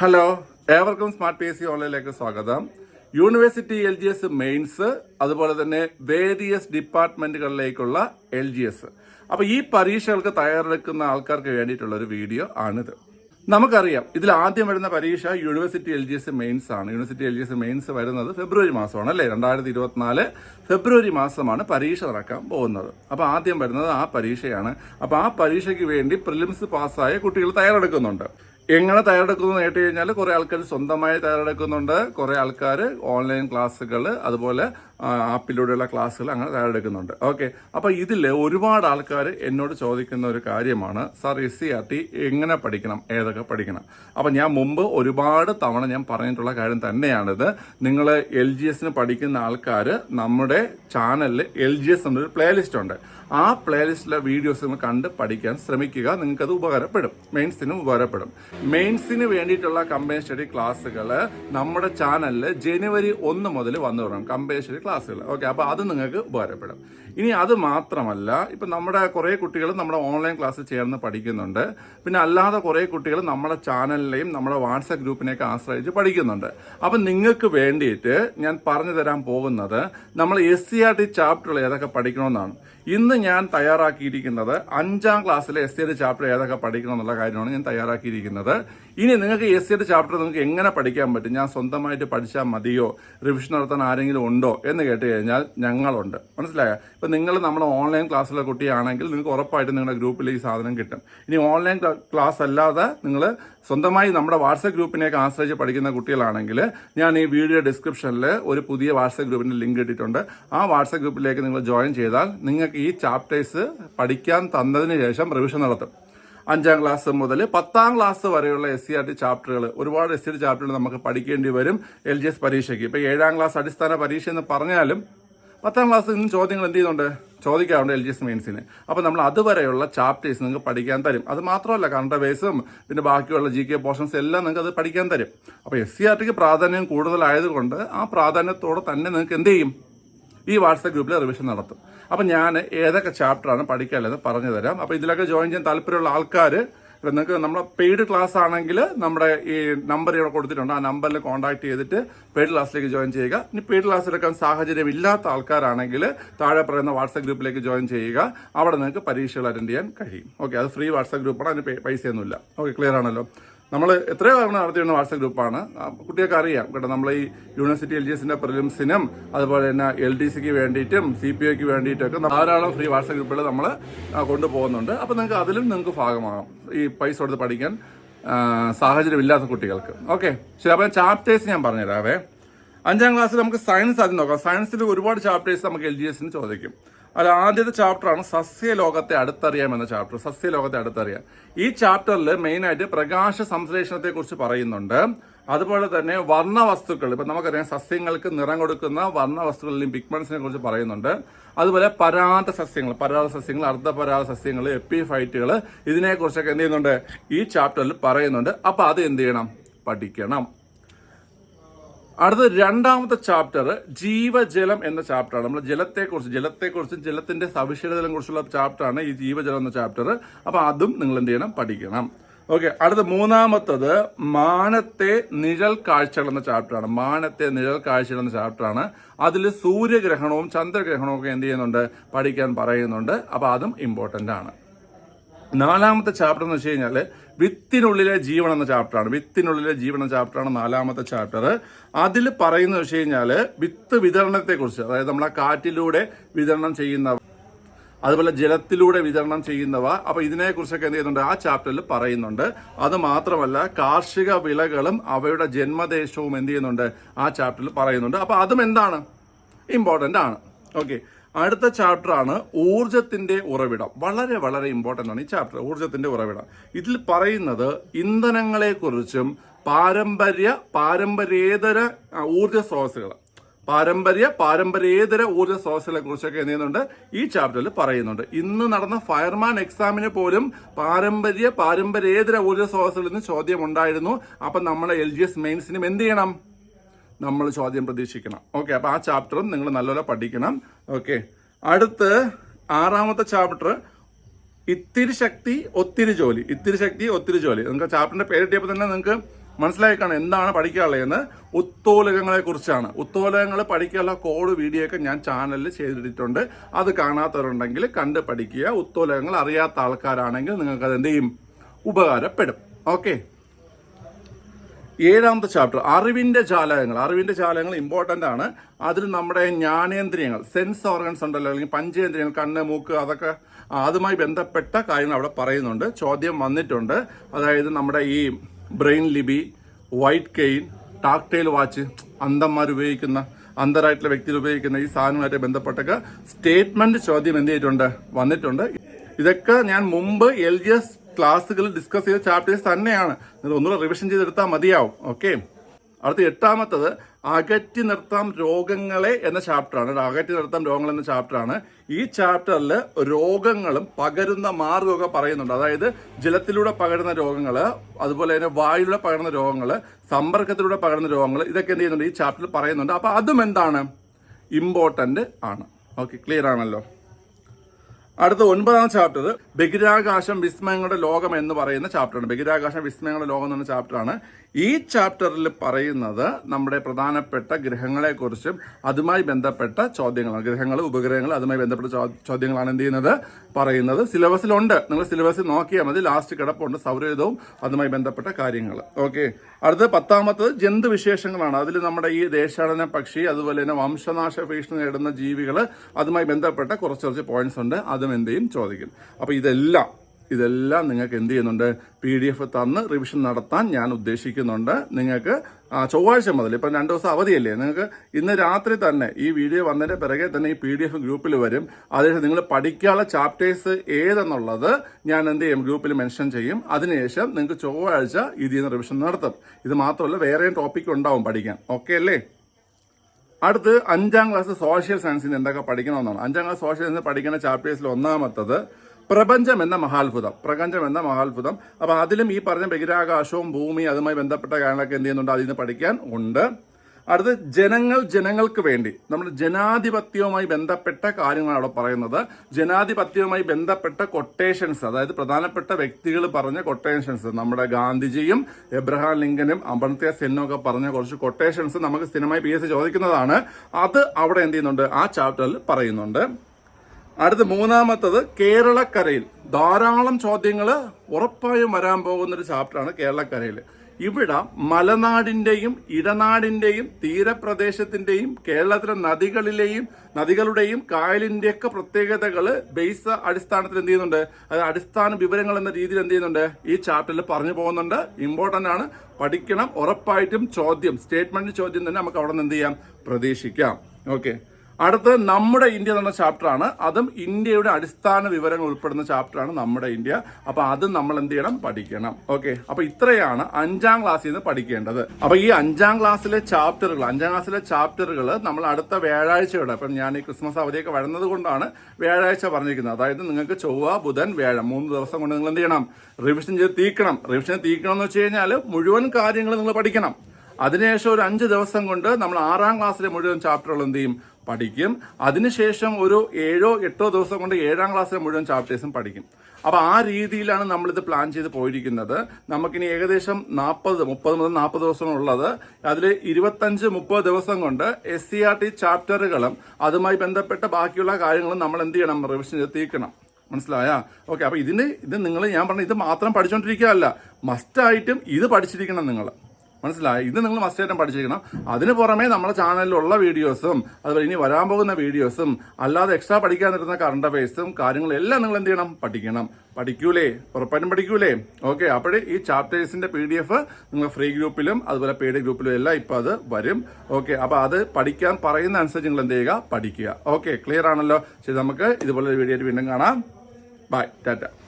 Hello ഏവർക്കും smart P S C ഓൺലൈനിലേക്ക് സ്വാഗതം. University L G S mains അതുപോലെ തന്നെ വേരിയസ് ഡിപ്പാർട്ട്മെന്റുകളിലേക്കുള്ള എൽ ജി എസ് അപ്പൊ ഈ പരീക്ഷകൾക്ക് തയ്യാറെടുക്കുന്ന ആൾക്കാർക്ക് വേണ്ടിയിട്ടുള്ള ഒരു വീഡിയോ ആണിത്. നമുക്കറിയാം ഇതിൽ ആദ്യം വരുന്ന പരീക്ഷ university L G S mains ആണ്. University L G S mains വരുന്നത് ഫെബ്രുവരി മാസമാണ് അല്ലേ? രണ്ടായിരത്തി ഇരുപത്തിനാല് ഫെബ്രുവരി മാസമാണ് പരീക്ഷ നടക്കാൻ പോകുന്നത്. അപ്പോൾ ആദ്യം വരുന്നത് ആ പരീക്ഷയാണ്. അപ്പോൾ ആ പരീക്ഷയ്ക്ക് വേണ്ടി പ്രിലിംസ് പാസ്സായ കുട്ടികൾ തയ്യാറെടുക്കുന്നുണ്ട്. എങ്ങനെ തയ്യാറെടുക്കുന്നു എന്ന് കേട്ട് കഴിഞ്ഞാൽ കുറെ ആൾക്കാർ സ്വന്തമായി തയ്യാറെടുക്കുന്നുണ്ട്. കുറെ ആൾക്കാർ ഓൺലൈൻ ക്ലാസ്സുകൾ അതുപോലെ ആപ്പിലൂടെയുള്ള ക്ലാസ്സുകൾ അങ്ങനെ തയ്യാറെടുക്കുന്നുണ്ട്. ഓക്കെ അപ്പോൾ ഇതിൽ ഒരുപാട് ആൾക്കാർ എന്നോട് ചോദിക്കുന്ന ഒരു കാര്യമാണ് sir S C R T എങ്ങനെ പഠിക്കണം? ഏതൊക്കെ പഠിക്കണം? അപ്പോൾ ഞാൻ മുമ്പ് ഒരുപാട് തവണ ഞാൻ പറഞ്ഞിട്ടുള്ള കാര്യം തന്നെയാണിത്. നിങ്ങൾ എൽ ജി എസിന് പഠിക്കുന്ന ആൾക്കാർ നമ്മുടെ ചാനലിൽ എൽ ജി എസ് എന്നൊരു പ്ലേലിസ്റ്റ് ഉണ്ട്. ആ പ്ലേലിസ്റ്റിലെ വീഡിയോസ് നിങ്ങൾ കണ്ട് പഠിക്കാൻ ശ്രമിക്കുക. നിങ്ങൾക്കത് ഉപകാരപ്പെടും. മെയിൻസിനും ഉപകാരപ്പെടും. മെയിൻസിന് വേണ്ടിയിട്ടുള്ള കമ്പൈൻ സ്റ്റഡി ക്ലാസ്സുകൾ നമ്മുടെ ചാനലിൽ ജനുവരി ഒന്ന് മുതൽ വന്നു തുടങ്ങും. കമ്പൈൻ സ്റ്റഡി ക്ലാസ്സുകൾ ഓക്കെ അപ്പോൾ അത് നിങ്ങൾക്ക് ഉപകാരപ്പെടും. ഇനി അത് മാത്രമല്ല ഇപ്പം നമ്മുടെ കുറേ കുട്ടികൾ നമ്മുടെ ഓൺലൈൻ ക്ലാസ് ചേർന്ന് പഠിക്കുന്നുണ്ട്. പിന്നെ അല്ലാതെ കുറേ കുട്ടികൾ നമ്മുടെ ചാനലിലെയും നമ്മുടെ വാട്സപ്പ് ഗ്രൂപ്പിനെയൊക്കെ ആശ്രയിച്ച് പഠിക്കുന്നുണ്ട്. അപ്പം നിങ്ങൾക്ക് വേണ്ടിയിട്ട് ഞാൻ പറഞ്ഞു തരാൻ പോകുന്നത് നമ്മൾ എസ് സി ആർ ടി ചാപ്റ്ററുകൾ ഏതൊക്കെ പഠിക്കണമെന്നാണ്. ഇന്ന് ഞാൻ തയ്യാറാക്കിയിരിക്കുന്നത് അഞ്ചാം ക്ലാസ്സിലെ S C R T chapter ഏതൊക്കെ പഠിക്കണം എന്നുള്ള കാര്യമാണ് ഞാൻ തയ്യാറാക്കിയിരിക്കുന്നത്. ഇനി നിങ്ങൾക്ക് S C R T chapter നിങ്ങൾക്ക് എങ്ങനെ പഠിക്കാൻ പറ്റും? ഞാൻ സ്വന്തമായിട്ട് പഠിച്ചാൽ മതിയോ? റിവിഷൻ നടത്താൻ ആരെങ്കിലും ഉണ്ടോ? എന്ന് കേട്ട് കഴിഞ്ഞാൽ ഞങ്ങളുണ്ട്. മനസ്സിലായോ? ഇപ്പം നിങ്ങൾ നമ്മുടെ ഓൺലൈൻ ക്ലാസ്സിലെ കുട്ടിയാണെങ്കിൽ നിങ്ങൾക്ക് ഉറപ്പായിട്ടും നിങ്ങളുടെ ഗ്രൂപ്പിൽ ഈ സാധനം കിട്ടും. ഇനി ഓൺലൈൻ ക്ലാസ് അല്ലാതെ നിങ്ങൾ സ്വന്തമായി നമ്മുടെ വാട്സപ്പ് ഗ്രൂപ്പിനെയൊക്കെ ആശ്രയിച്ച് പഠിക്കുന്ന കുട്ടികളാണെങ്കിൽ ഞാൻ ഈ വീഡിയോ ഡിസ്ക്രിപ്ഷനിൽ ഒരു പുതിയ വാട്സപ്പ് ഗ്രൂപ്പിന്റെ ലിങ്ക് ഇട്ടിട്ടുണ്ട്. ആ വാട്സപ്പ് ഗ്രൂപ്പിലേക്ക് നിങ്ങൾ ജോയിൻ ചെയ്താൽ നിങ്ങൾക്ക് ഈ ചാപ്റ്റേഴ്സ് പഠിക്കാൻ തന്നതിന് ശേഷം റിവിഷൻ നടത്തും. അഞ്ചാം ക്ലാസ് മുതൽ പത്താം ക്ലാസ് വരെയുള്ള എസ് സി ആർ ടി ചാപ്റ്ററുകൾ ഒരുപാട് എസ് സി ആർ ടി ചാപ്റ്ററുകൾ നമുക്ക് പഠിക്കേണ്ടി വരും. എൽ ജി എസ് പരീക്ഷയ്ക്ക്. ഇപ്പോൾ ഏഴാം ക്ലാസ് അടിസ്ഥാന പരീക്ഷ എന്ന് പറഞ്ഞാലും പത്താം ക്ലാസ്സിൽ നിന്ന് ചോദ്യങ്ങൾ എന്ത് ചെയ്യുന്നുണ്ട് ചോദിക്കാറുണ്ട് എൽ ജി എസ് മെയിൻസിന് അപ്പോൾ നമ്മൾ അതുവരെയുള്ള ചാപ്റ്റേഴ്സ് നിങ്ങൾക്ക് പഠിക്കാൻ തരും. അത് മാത്രമല്ല കറണ്ട് ബേസും പിന്നെ ബാക്കിയുള്ള ജി കെ പോർഷൻസ് എല്ലാം നിങ്ങൾക്ക് അത് പഠിക്കാൻ തരും. അപ്പോൾ എസ് സി ആർ ടിക്ക് പ്രാധാന്യം കൂടുതലായതുകൊണ്ട് ആ പ്രാധാന്യത്തോടെ തന്നെ നിങ്ങൾക്ക് എന്ത് ചെയ്യും? ഈ വാട്സപ്പ് ഗ്രൂപ്പിൽ റിവിഷൻ നടത്തും. അപ്പം ഞാൻ ഏതൊക്കെ ചാപ്റ്ററാണ് പഠിക്കാനുള്ളത് പറഞ്ഞു തരാം അപ്പോൾ ഇതിലൊക്കെ ജോയിൻ ചെയ്യാൻ താല്പര്യമുള്ള ആൾക്കാർ നിങ്ങൾക്ക് നമ്മുടെ പെയ്ഡ് ക്ലാസ് ആണെങ്കിൽ നമ്മുടെ ഈ നമ്പർ ഇവിടെ കൊടുത്തിട്ടുണ്ട്. ആ നമ്പറിൽ കോൺടാക്ട് ചെയ്തിട്ട് പെയ്ഡ് ക്ലാസ്സിലേക്ക് ജോയിൻ ചെയ്യുക. ഇനി പെയ്ഡ് ക്ലാസ് എടുക്കാൻ സാഹചര്യം ഇല്ലാത്ത ആൾക്കാരാണെങ്കിൽ താഴെ പറയുന്ന വാട്സപ്പ് ഗ്രൂപ്പിലേക്ക് ജോയിൻ ചെയ്യുക. അവിടെ നിങ്ങൾക്ക് പരീക്ഷകൾ അറ്റൻഡ് ചെയ്യാൻ കഴിയും. ഓക്കെ അത് ഫ്രീ വാട്സപ്പ് ഗ്രൂപ്പാണ് അതിന് പൈസയൊന്നുമില്ല. ഓക്കെ ക്ലിയർ ആണല്ലോ? നമ്മൾ എത്രയോ തവണ നടത്തിയിരുന്ന വാട്സപ്പ് ഗ്രൂപ്പാണ്. കുട്ടികൾക്ക് അറിയാം കേട്ടോ നമ്മൾ ഈ യൂണിവേഴ്സിറ്റി എൽ ജി എസിന്റെ പ്രിലിംസിനും അതുപോലെ തന്നെ എൽ ഡി സിക്ക് വേണ്ടിയിട്ടും സി പി ഐക്ക് വേണ്ടിയിട്ടൊക്കെ ധാരാളം ഫ്രീ വാട്സപ്പ് ഗ്രൂപ്പുകൾ നമ്മൾ കൊണ്ടുപോകുന്നുണ്ട്. അപ്പോൾ നിങ്ങൾക്ക് അതിലും നിങ്ങൾക്ക് ഭാഗമാകാം ഈ പൈസ കൊടുത്ത് പഠിക്കാൻ സാഹചര്യമില്ലാത്ത കുട്ടികൾക്ക്. ഓക്കെ ശരി അപ്പോൾ ചാപ്റ്റേഴ്സ് ഞാൻ പറഞ്ഞുതരാവേ. അഞ്ചാം ക്ലാസ്സിൽ നമുക്ക് സയൻസ് ആദ്യം നോക്കാം. സയൻസിൽ ഒരുപാട് ചാപ്റ്റേഴ്സ് നമുക്ക് എൽ ജി എസിന് ചോദിക്കും. അതിൽ ആദ്യത്തെ ചാപ്റ്ററാണ് സസ്യലോകത്തെ അടുത്തറിയാം എന്ന ചാപ്റ്റർ. സസ്യലോകത്തെ അടുത്തറിയാം. ഈ ചാപ്റ്ററിൽ മെയിനായിട്ട് പ്രകാശ സംശ്ലേഷണത്തെ കുറിച്ച് പറയുന്നുണ്ട്. അതുപോലെ തന്നെ വർണ വസ്തുക്കൾ ഇപ്പൊ നമുക്കറിയാം സസ്യങ്ങൾക്ക് നിറം കൊടുക്കുന്ന വർണ വസ്തുക്കളിലും പിഗ്മെന്റ്സിനെ കുറിച്ച് പറയുന്നുണ്ട്. അതുപോലെ പരാത സസ്യങ്ങൾ. പരാത സസ്യങ്ങൾ അർദ്ധപരാത സസ്യങ്ങൾ എപ്പിഫൈറ്റുകൾ ഇതിനെക്കുറിച്ചൊക്കെ എന്ത് ചെയ്യുന്നുണ്ട്? ഈ ചാപ്റ്ററിൽ പറയുന്നുണ്ട്. അപ്പൊ അത് എന്ത് ചെയ്യണം? പഠിക്കണം. അടുത്ത രണ്ടാമത്തെ ചാപ്റ്റർ ജീവജലം എന്ന ചാപ്റ്ററാണ് നമ്മൾ ജലത്തെക്കുറിച്ച് ജലത്തെക്കുറിച്ചും ജലത്തിന്റെ സവിശേഷതകളെ കുറിച്ചുള്ള ചാപ്റ്ററാണ് ഈ ജീവജലം എന്ന ചാപ്റ്റർ അപ്പോൾ അതും നിങ്ങൾ എന്ത് ചെയ്യണം? പഠിക്കണം. ഓക്കെ അടുത്ത മൂന്നാമത്തത് മാനത്തെ നിഴൽ കാഴ്ചകൾ എന്ന ചാപ്റ്ററാണ് മാനത്തെ നിഴൽ കാഴ്ചകൾ എന്ന ചാപ്റ്ററാണ് അതിൽ സൂര്യഗ്രഹണവും ചന്ദ്രഗ്രഹണവും ഒക്കെ എന്ത് ചെയ്യുന്നുണ്ട്? പഠിക്കാൻ പറയുന്നുണ്ട്. അപ്പോൾ അതും ഇമ്പോർട്ടന്റ് ആണ്. നാലാമത്തെ ചാപ്റ്റർ എന്ന് വെച്ച് കഴിഞ്ഞാൽ വിത്തിനുള്ളിലെ ജീവൻ എന്ന ചാപ്റ്ററാണ്. വിത്തിനുള്ളിലെ ജീവൻ എന്ന ചാപ്റ്ററാണ് നാലാമത്തെ ചാപ്റ്റർ. അതിൽ പറയുന്ന വെച്ച് കഴിഞ്ഞാൽ വിത്ത് വിതരണത്തെക്കുറിച്ച് അതായത് നമ്മളെ കാറ്റിലൂടെ വിതരണം ചെയ്യുന്ന അതുപോലെ ജലത്തിലൂടെ വിതരണം ചെയ്യുന്നവ അപ്പോൾ ഇതിനെക്കുറിച്ചൊക്കെ എന്ത് ചെയ്യുന്നുണ്ട്? ആ ചാപ്റ്ററിൽ പറയുന്നുണ്ട്. അത് മാത്രമല്ല കാർഷിക വിളകളും അവയുടെ ജന്മദേശവും എന്ത് ചെയ്യുന്നുണ്ട്? ആ ചാപ്റ്ററിൽ പറയുന്നുണ്ട്. അപ്പോൾ അതും എന്താണ്? ഇമ്പോർട്ടന്റ് ആണ്. ഓക്കെ. അടുത്ത ചാപ്റ്റർ ആണ് ഊർജത്തിന്റെ ഉറവിടം. വളരെ വളരെ ഇമ്പോർട്ടന്റ് ആണ് ഈ ചാപ്റ്റർ ഊർജത്തിന്റെ ഉറവിടം. ഇതിൽ പറയുന്നത് ഇന്ധനങ്ങളെ കുറിച്ചും പാരമ്പര്യ പാരമ്പര്യേതര ഊർജ സ്രോതസ്സുകൾ. പാരമ്പര്യ പാരമ്പര്യേതര ഊർജ സ്രോതസ്സുകളെ കുറിച്ചൊക്കെ എന്ത് ചെയ്യുന്നുണ്ട്? ഈ ചാപ്റ്ററിൽ പറയുന്നുണ്ട്. ഇന്ന് നടന്ന ഫയർമാൻ എക്സാമിന് പോലും പാരമ്പര്യ പാരമ്പര്യേതര ഊർജ സ്രോതസ്സുകളിൽ നിന്ന് ചോദ്യം ഉണ്ടായിരുന്നു. അപ്പൊ നമ്മളെ എൽ ജി എസ് മെയിൻസിനും എന്ത് ചെയ്യണം? നമ്മൾ ചോദ്യം പ്രതീക്ഷിക്കണം. ഓക്കെ അപ്പോൾ ആ ചാപ്റ്ററും നിങ്ങൾ നല്ലപോലെ പഠിക്കണം. ഓക്കെ അടുത്ത് ആറാമത്തെ ചാപ്റ്റർ ഇത്തിരി ശക്തി ഒത്തിരി ജോലി. ഇത്തിരി ശക്തി ഒത്തിരി ജോലി. നിങ്ങൾക്ക് ചാപ്റ്ററിന്റെ പേരിട്ടിയപ്പോൾ തന്നെ നിങ്ങൾക്ക് മനസ്സിലായിക്കാണ് എന്താണ് പഠിക്കാനുള്ളതെന്ന് ഉത്തോലകങ്ങളെ കുറിച്ചാണ്. ഉത്തോലകങ്ങൾ പഠിക്കാനുള്ള കോഡ് വീഡിയോ ഒക്കെ ഞാൻ ചാനലിൽ ചെയ്തിട്ടുണ്ട് അത് കാണാത്തവരുണ്ടെങ്കിൽ കണ്ട് പഠിക്കുക. ഉത്തോലകങ്ങൾ അറിയാത്ത ആൾക്കാരാണെങ്കിൽ നിങ്ങൾക്ക് അത് എന്ത് ചെയ്യും? ഉപകാരപ്പെടും. ഓക്കെ ഏഴാമത്തെ ചാപ്റ്റർ അറിവിന്റെ ജാലകങ്ങൾ. അറിവിന്റെ ജാലകങ്ങൾ ഇമ്പോർട്ടന്റ് ആണ്. അതിൽ നമ്മുടെ ജ്ഞാനേന്ദ്രിയങ്ങൾ സെൻസ് ഓർഗൻസ് ഉണ്ടല്ലോ അല്ലെങ്കിൽ പഞ്ചേന്ദ്രിയങ്ങൾ കണ്ണ് മൂക്ക് അതൊക്കെ അതുമായി ബന്ധപ്പെട്ട കാര്യങ്ങൾ അവിടെ പറയുന്നുണ്ട്. ചോദ്യം വന്നിട്ടുണ്ട്. അതായത് നമ്മുടെ ഈ ബ്രെയിൻ ലിബി വൈറ്റ് കെയിൻ ടാക്ടൈൽ വാച്ച് അന്ധന്മാർ ഉപയോഗിക്കുന്ന അന്തരായിട്ടുള്ള വ്യക്തികൾ ഉപയോഗിക്കുന്ന ഈ സാധനവുമായിട്ട് ബന്ധപ്പെട്ടൊക്കെ സ്റ്റേറ്റ്മെന്റ് ചോദ്യം എന്ത് ചെയ്തിട്ടുണ്ട്? വന്നിട്ടുണ്ട്. ഇതൊക്കെ ഞാൻ മുമ്പ് എൽ ജി എസ് ക്ലാസ്സുകളിൽ ഡിസ്കസ് ചെയ്ത ചാപ്റ്റേഴ്സ് തന്നെയാണ്. നിങ്ങൾ ഒന്നുകൂടെ റിവിഷൻ ചെയ്തെടുത്താൽ മതിയാവും. ഓക്കെ അടുത്ത എട്ടാമത്തത് അകറ്റി നിർത്താം രോഗങ്ങളെ എന്ന ചാപ്റ്ററാണ് അകറ്റി നിർത്താം രോഗങ്ങൾ എന്ന ചാപ്റ്ററാണ് ഈ ചാപ്റ്ററിൽ രോഗങ്ങളും പകരുന്ന മാർഗമൊക്കെ പറയുന്നുണ്ട്. അതായത് ജലത്തിലൂടെ പകരുന്ന രോഗങ്ങൾ അതുപോലെ തന്നെ വായുവിലൂടെ പകരുന്ന രോഗങ്ങൾ സമ്പർക്കത്തിലൂടെ പകരുന്ന രോഗങ്ങൾ ഇതൊക്കെ എന്ത് ചെയ്യുന്നുണ്ട് ഈ ചാപ്റ്ററിൽ പറയുന്നുണ്ട്. അപ്പോൾ അതും എന്താണ്? ഇമ്പോർട്ടന്റ് ആണ്. ഓക്കെ ക്ലിയർ ആണല്ലോ? അടുത്ത ഒൻപതാം ചാപ്റ്റർ ബഹിരാകാശം വിസ്മയങ്ങളുടെ ലോകം എന്ന് പറയുന്ന ചാപ്റ്ററാണ് ബഹിരാകാശം വിസ്മയങ്ങളുടെ ലോകം എന്ന ചാപ്റ്ററാണ് ഈ ചാപ്റ്ററിൽ പറയുന്നത് നമ്മുടെ പ്രധാനപ്പെട്ട ഗ്രഹങ്ങളെക്കുറിച്ചും അതുമായി ബന്ധപ്പെട്ട ചോദ്യങ്ങളാണ്. ഗ്രഹങ്ങൾ ഉപഗ്രഹങ്ങൾ അതുമായി ബന്ധപ്പെട്ട ചോദ്യങ്ങളാണ് എന്ത് ചെയ്യുന്നത്? പറയുന്നത്. സിലബസിലുണ്ട് നിങ്ങൾ സിലബസിൽ നോക്കിയാൽ മതി. ലാസ്റ്റ് കിടപ്പുണ്ട്. സൗരയുധവും അതുമായി ബന്ധപ്പെട്ട കാര്യങ്ങൾ. ഓക്കെ അടുത്ത പത്താമത്തത് ജന്തുവിശേഷങ്ങളാണ് അതിൽ നമ്മുടെ ഈ ദേശാടന പക്ഷി അതുപോലെ തന്നെ വംശനാശ ഭീഷണി നേടുന്ന ജീവികൾ അതുമായി ബന്ധപ്പെട്ട കുറച്ച് കുറച്ച് പോയിന്റ്സ് ഉണ്ട്. അതും എന്ത് ചെയ്യും? ചോദിക്കും. അപ്പൊ ഇതെല്ലാം ഇതെല്ലാം നിങ്ങൾക്ക് എന്ത് ചെയ്യുന്നുണ്ട്? പി ഡി എഫ് തന്ന് റിവിഷൻ നടത്താൻ ഞാൻ ഉദ്ദേശിക്കുന്നുണ്ട്. നിങ്ങൾക്ക് ചൊവ്വാഴ്ച മുതൽ ഇപ്പം രണ്ട് ദിവസം അവധിയല്ലേ? നിങ്ങൾക്ക് ഇന്ന് രാത്രി തന്നെ ഈ വീഡിയോ വന്നതിന്റെ പിറകെ തന്നെ ഈ പി ഡി എഫ് ഗ്രൂപ്പിൽ വരും. അതിനുശേഷം നിങ്ങൾ പഠിക്കാനുള്ള ചാപ്റ്റേഴ്സ് ഏതെന്നുള്ളത് ഞാൻ എന്ത് ചെയ്യും? ഗ്രൂപ്പിൽ മെൻഷൻ ചെയ്യും. അതിനുശേഷം നിങ്ങൾക്ക് ചൊവ്വാഴ്ച ഇതിൽ നിന്ന് റിവിഷൻ നടത്തും. ഇത് മാത്രമല്ല വേറെയും ടോപ്പിക് ഉണ്ടാവും പഠിക്കാൻ. ഓക്കെ അല്ലേ? അടുത്ത് അഞ്ചാം ക്ലാസ് സോഷ്യൽ സയൻസിന് എന്തൊക്കെ പഠിക്കണമെന്നാണ്. അഞ്ചാം ക്ലാസ് സോഷ്യൽ സയൻസ് പഠിക്കുന്ന ചാപ്റ്റേഴ്സിൽ ഒന്നാമത്തത് പ്രപഞ്ചം എന്ന മഹാത്ഭുതം. പ്രപഞ്ചം എന്ന മഹാത്ഭുതം. അപ്പൊ അതിലും ഈ പറഞ്ഞ ബഹിരാകാശവും ഭൂമി അതുമായി ബന്ധപ്പെട്ട കാര്യങ്ങളൊക്കെ എന്ത് ചെയ്യുന്നുണ്ട്? അതിൽ നിന്ന് പഠിക്കാൻ ഉണ്ട്. അടുത്ത് ജനങ്ങൾ ജനങ്ങൾക്ക് വേണ്ടി നമ്മൾ ജനാധിപത്യവുമായി ബന്ധപ്പെട്ട കാര്യങ്ങളാണ് അവിടെ പറയുന്നത്. ജനാധിപത്യവുമായി ബന്ധപ്പെട്ട കൊട്ടേഷൻസ് അതായത് പ്രധാനപ്പെട്ട വ്യക്തികൾ പറഞ്ഞ കൊട്ടേഷൻസ് നമ്മുടെ ഗാന്ധിജിയും എബ്രഹാം ലിങ്കനും അമർത്യ സെന്നും ഒക്കെ പറഞ്ഞ കുറച്ച് കൊട്ടേഷൻസ് നമുക്ക് സ്ഥിരമായി പി എസ് ചോദിക്കുന്നതാണ്. അത് അവിടെ എന്ത് ചെയ്യുന്നുണ്ട്? ആ ചാപ്റ്ററിൽ പറയുന്നുണ്ട്. അടുത്ത മൂന്നാമത്തത് കേരളക്കരയിൽ ധാരാളം ചോദ്യങ്ങൾ ഉറപ്പായും വരാൻ പോകുന്ന ഒരു ചാപ്റ്ററാണ് കേരളക്കരയിൽ. ഇവിടെ മലനാടിന്റെയും ഇടനാടിന്റെയും തീരപ്രദേശത്തിന്റെയും കേരളത്തിലെ നദികളിലെയും നദികളുടെയും കായലിന്റെയൊക്കെ പ്രത്യേകതകൾ ബേസ് അടിസ്ഥാനത്തിൽ എന്ത് ചെയ്യുന്നുണ്ട്? അത് അടിസ്ഥാന വിവരങ്ങൾ എന്ന രീതിയിൽ എന്ത് ചെയ്യുന്നുണ്ട്? ഈ ചാപ്റ്ററിൽ പറഞ്ഞു പോകുന്നുണ്ട്. ഇമ്പോർട്ടന്റ് ആണ്. പഠിക്കണം. ഉറപ്പായിട്ടും ചോദ്യം സ്റ്റേറ്റ്മെന്റ് ചോദ്യം തന്നെ നമുക്ക് അവിടെ നിന്ന് എന്ത് ചെയ്യാം? പ്രതീക്ഷിക്കാം. ഓക്കെ അടുത്ത് നമ്മുടെ ഇന്ത്യ എന്ന ചാപ്റ്ററാണ്. അതും ഇന്ത്യയുടെ അടിസ്ഥാന വിവരങ്ങൾ ഉൾപ്പെടുന്ന ചാപ്റ്ററാണ് നമ്മുടെ ഇന്ത്യ. അപ്പൊ അത് നമ്മൾ എന്ത് ചെയ്യണം? പഠിക്കണം. ഓക്കെ. അപ്പൊ ഇത്രയാണ് അഞ്ചാം ക്ലാസ്സിൽ നിന്ന് പഠിക്കേണ്ടത്. അപ്പൊ ഈ അഞ്ചാം ക്ലാസ്സിലെ ചാപ്റ്ററുകൾ അഞ്ചാം ക്ലാസ്സിലെ ചാപ്റ്ററുകൾ നമ്മൾ അടുത്ത വ്യാഴാഴ്ചയോടെ അപ്പം ഞാൻ ഈ ക്രിസ്മസ് അവധിയൊക്കെ വരുന്നത് കൊണ്ടാണ് വ്യാഴാഴ്ച പറഞ്ഞിരിക്കുന്നത്. അതായത് നിങ്ങൾക്ക് ചൊവ്വ ബുധൻ വ്യാഴം മൂന്ന് ദിവസം കൊണ്ട് നിങ്ങൾ എന്ത് ചെയ്യണം? റിവിഷൻ ചെയ്ത് തീക്കണം. റിവിഷൻ തീക്കണം എന്ന് വെച്ച് കഴിഞ്ഞാൽ മുഴുവൻ കാര്യങ്ങൾ നിങ്ങൾ പഠിക്കണം. അതിനുശേഷം ഒരു അഞ്ച് ദിവസം കൊണ്ട് നമ്മൾ ആറാം ക്ലാസ്സിലെ മുഴുവൻ ചാപ്റ്ററുകൾ എന്ത് ചെയ്യും? പഠിക്കും. അതിനുശേഷം ഒരു ഏഴോ എട്ടോ ദിവസം കൊണ്ട് ഏഴാം ക്ലാസ്സിലെ മുഴുവൻ ചാപ്റ്റേഴ്സും പഠിക്കും. അപ്പോൾ ആ രീതിയിലാണ് നമ്മളിത് പ്ലാൻ ചെയ്ത് പോയിരിക്കുന്നത്. നമുക്കിനി ഏകദേശം നാൽപ്പത് മുപ്പത് മുതൽ നാൽപ്പത് ദിവസമുള്ളത് അതിൽ ഇരുപത്തഞ്ച് മുപ്പത് ദിവസം കൊണ്ട് എസ് സി ആർ ടി ചാപ്റ്ററുകളും അതുമായി ബന്ധപ്പെട്ട ബാക്കിയുള്ള കാര്യങ്ങളും നമ്മൾ എന്ത് ചെയ്യണം? റിവിഷൻ ചെയ്ത് തീർക്കണം. മനസ്സിലായ? ഓക്കെ അപ്പൊ ഇതിന് ഇത് നിങ്ങൾ ഞാൻ പറഞ്ഞ ഇത് മാത്രം പഠിച്ചുകൊണ്ടിരിക്കുകയല്ല മസ്റ്റായിട്ടും ഇത് പഠിച്ചിരിക്കണം നിങ്ങൾ. മനസ്സിലായി? ഇത് നിങ്ങൾ മസ്റ്റായിട്ടും പഠിച്ചിരിക്കണം. അതിന് പുറമെ നമ്മുടെ ചാനലിലുള്ള വീഡിയോസും അതുപോലെ ഇനി വരാൻ പോകുന്ന വീഡിയോസും അല്ലാതെ എക്സ്ട്രാ പഠിക്കാൻ തരുന്ന കറണ്ട് അഫയേഴ്സും കാര്യങ്ങളെല്ലാം നിങ്ങൾ എന്ത് ചെയ്യണം? പഠിക്കണം. പഠിക്കൂലേ? ഉറപ്പായിട്ടും പഠിക്കൂലേ? ഓക്കെ അപ്പോഴേ ഈ ചാപ്റ്റേഴ്സിന്റെ പി ഡി എഫ് നിങ്ങൾ ഫ്രീ ഗ്രൂപ്പിലും അതുപോലെ പെയ്ഡ് ഗ്രൂപ്പിലും എല്ലാം ഇപ്പൊ അത് വരും. ഓക്കെ അപ്പോൾ അത് പഠിക്കാൻ പറയുന്ന അനുസരിച്ച് നിങ്ങൾ എന്ത് ചെയ്യുക? പഠിക്കുക. ഓക്കെ ക്ലിയർ ആണല്ലോ? ശരി നമുക്ക് ഇതുപോലൊരു വീഡിയോ വീണ്ടും കാണാം. ബൈ ടാറ്റ